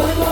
Bye-bye.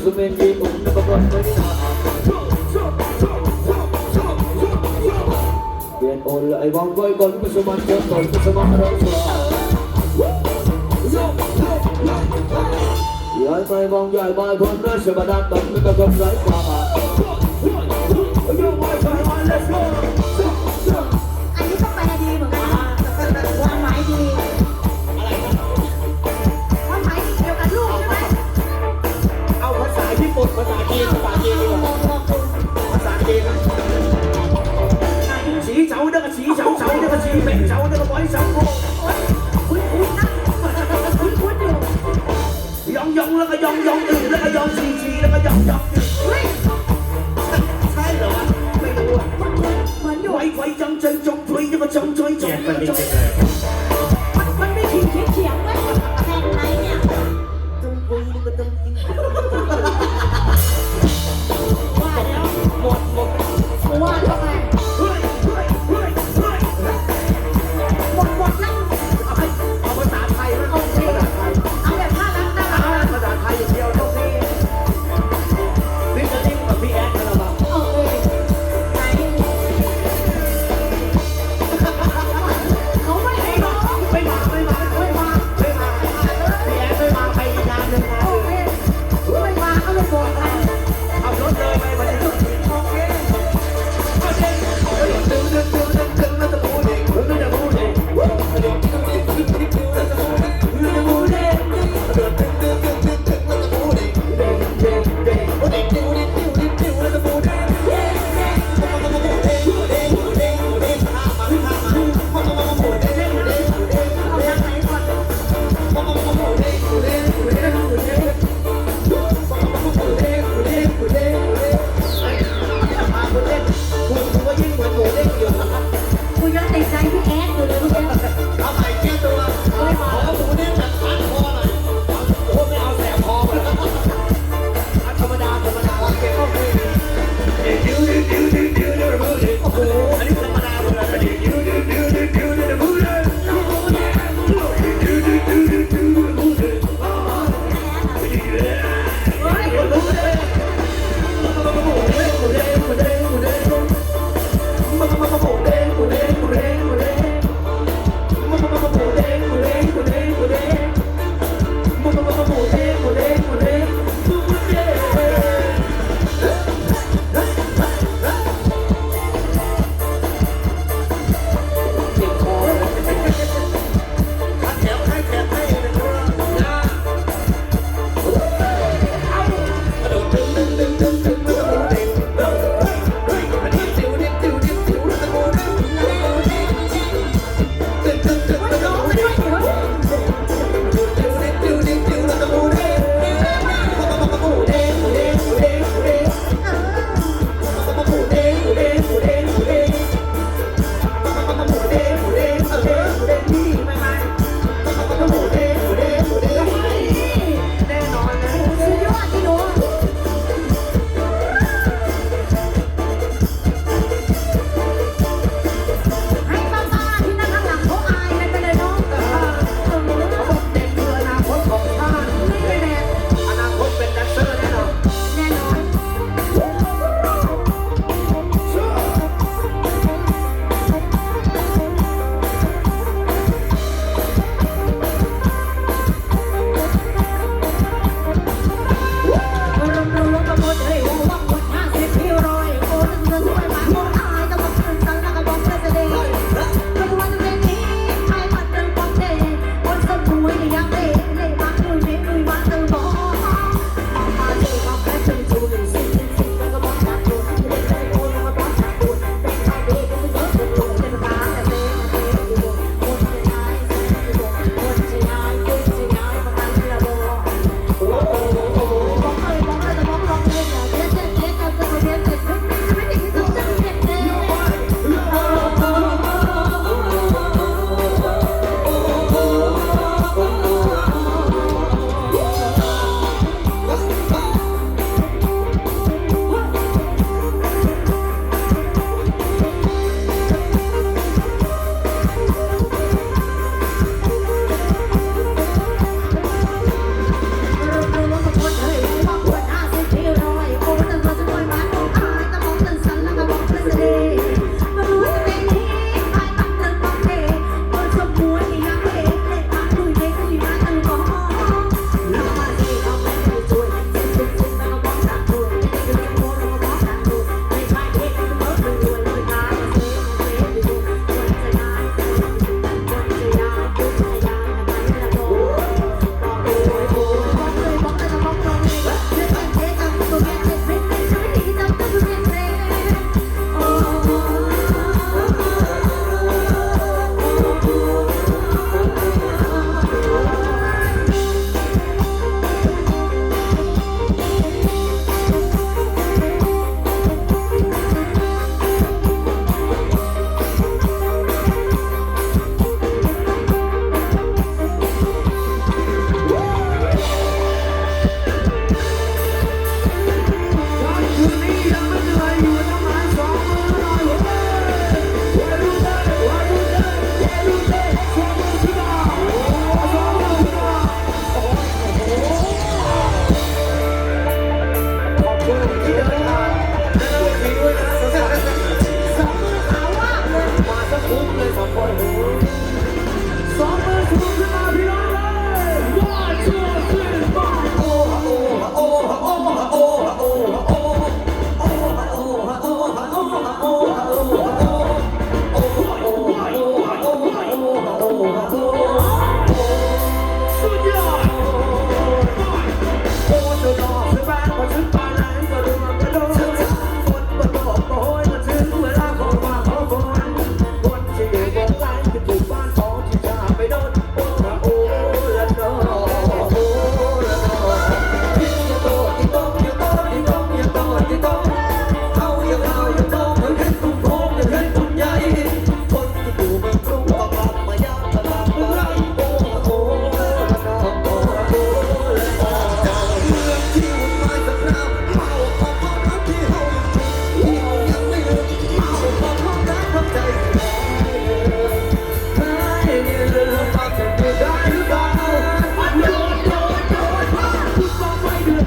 สนับสนุนมาสุเมนดีอุ่นนับประกันไม่ได้เปลี่ยนโอนเลยวังว้ก่อน จีนภาษาจีนดีกว่อสีย่องแล้วก็ยองยองอื่นแล้วก็ยองสีสีแล้วก็ยองยองอื่นใช่หรอไม่รู้อะเหมือว้ไจังจัจงถุยจะมาจงถุยจงจ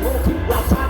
Rock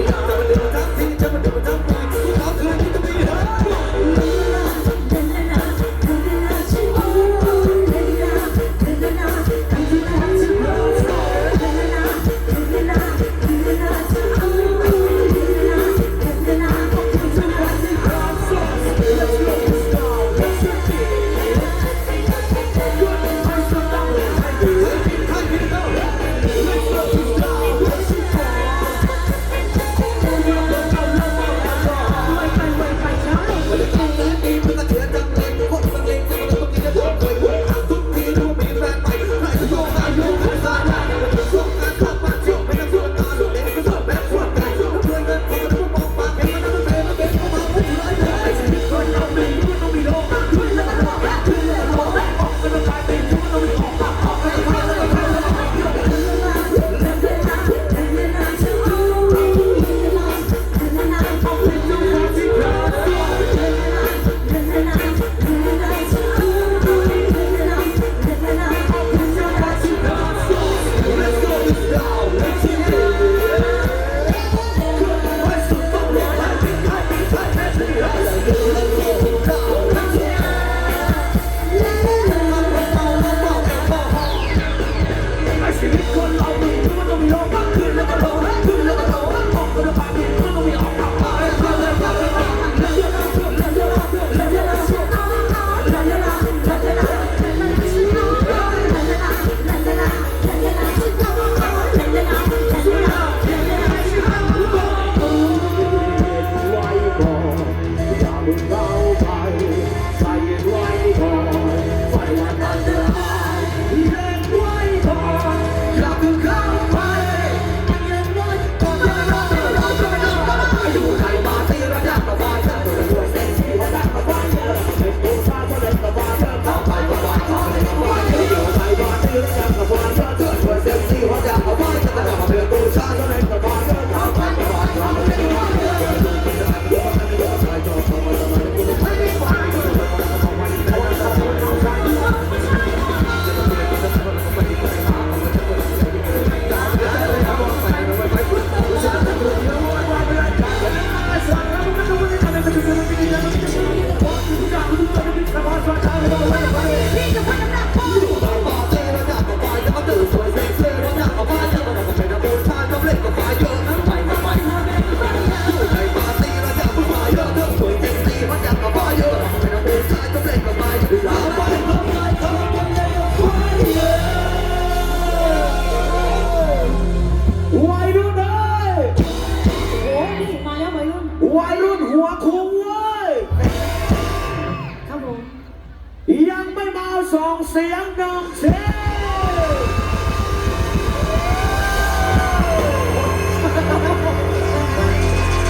Yeah. It's like I'm in